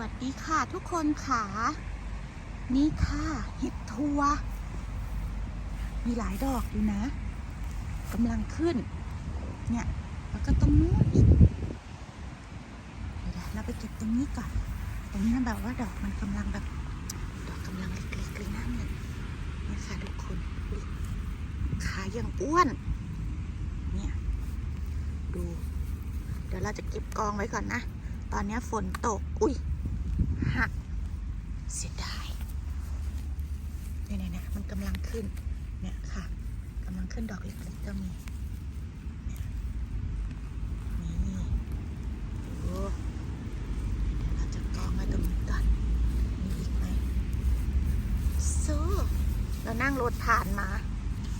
วัสดีค่ะทุกคนค่ะ นี่ค่ะเห็ดทัว มีหลายดอกอยู่นะกำลังขึ้น เนี่ย แล้วก็ตรงนู้นอีกเดี๋ยวเราไปเก็บตรงนี้ก่อน ตรงนี้นแบบว่าดอกมันกำลังแบบ ดอกกำลังเล็กๆเลยนะเนี่ยนี่ค่ะทุกคนอุ๊ยขายังอ้วน เนี่ย ดู เดี๋ยวเราจะเก็บกองไว้ก่อนนะ ตอนนี้ฝนตก อุ้ย เสียดายเนี่ยเนี่ยเนี่ยมันกำลังขึ้น เนี่ยค่ะกำลังขึ้นดอกเล็กๆก็มีมีเดี๋ยวเราจะกล้องให้ตรงนี้ตัดมีอีกไหมซื้อเรานั่งรถผ่านมา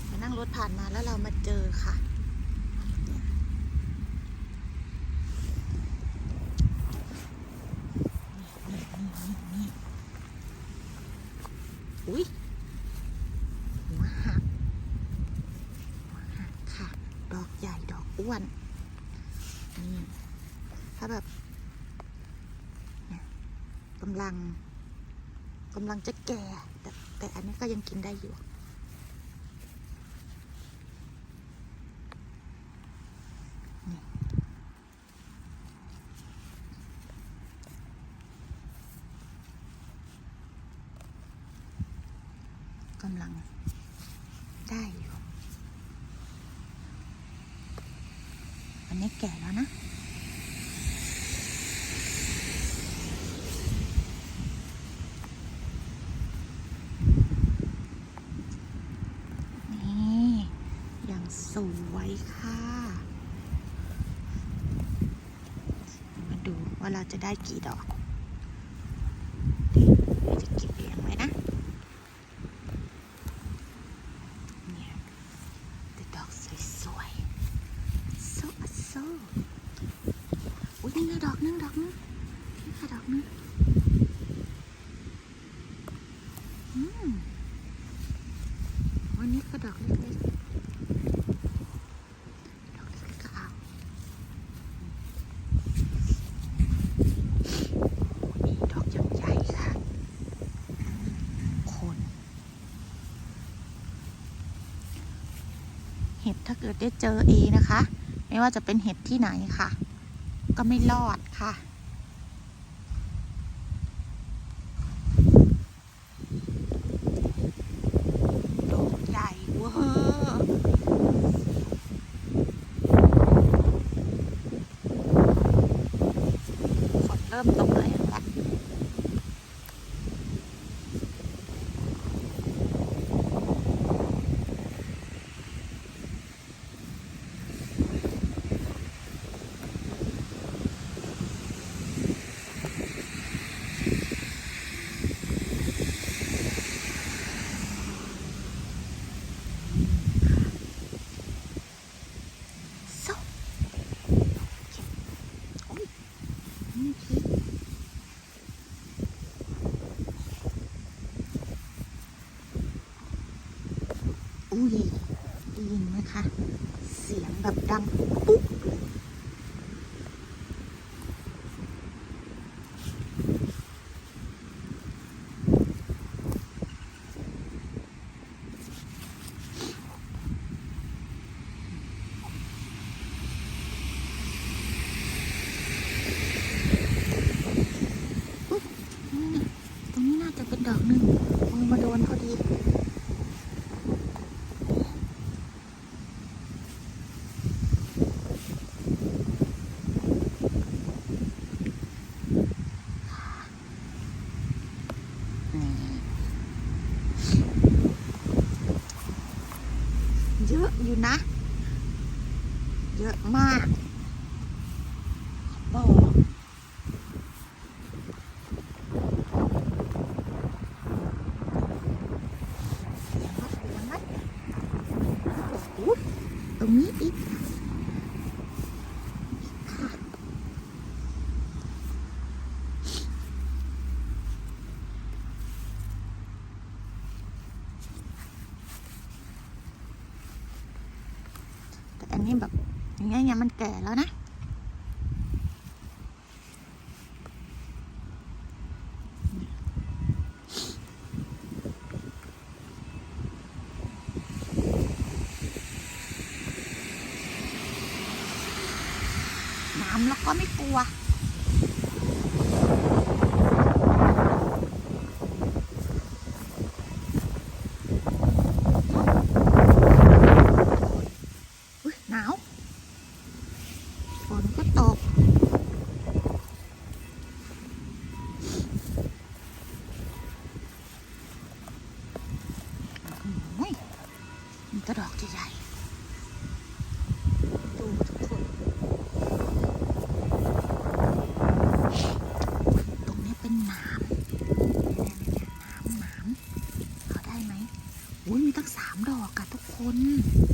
เรานั่งรถผ่านมาแล้วเรามาเจอค่ะเนี่ย นี่นี่นี่นี่ อุ้ยหัวหักหัวหักค่ะ ดอกใหญ่ดอกอ้วน นี่ ถ้าแบบกำลังกำลังจะแก่ แต่แต่อันนี้ก็ยังกินได้อยู่ นี่ กำลังได้อยู่ อั นี้แก่แล้วนะ นี่อย่างสวยค่ะ มาดูว่าเราจะได้กี่ดอก จะเก็บเรียงไว้นะ เนี่ยแต่ดอกสวยๆโซอัสโซอุ้ย นี่ะดอกนึงดอกนึงนี่ค่ะดอกนึงอืมวันนี้ก็ดอกเล็กๆดอกเล็กๆก็เอานี่ดอกใหญ่ๆค่ะคนเห็ดถ้าเกิดได้เจอเอนะคะ ไม่ว่าจะเป็นเห็ดที่ไหนค่ะ ก็ไม่รอดค่ะดอกใหญ่เวอร์ฝนเริ่มตกแรงแล้ว ส้มโอ้ยนี่คือุ้ยได้ยินไหมคะ เสียงแบบดังปุ๊บเลยนี่นะตรงนี้น่าจะเป็นดอกหนึ่งมือมาโดนพอดี เย อะอยู่นะ เยอะมากบอกเสียงรถยนต์ไหมอุ๊ยตรงนี้อีก แล้วนะ น้ำแล้วก็ไม่กลัว 嗯。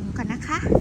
ุงกันนะคะ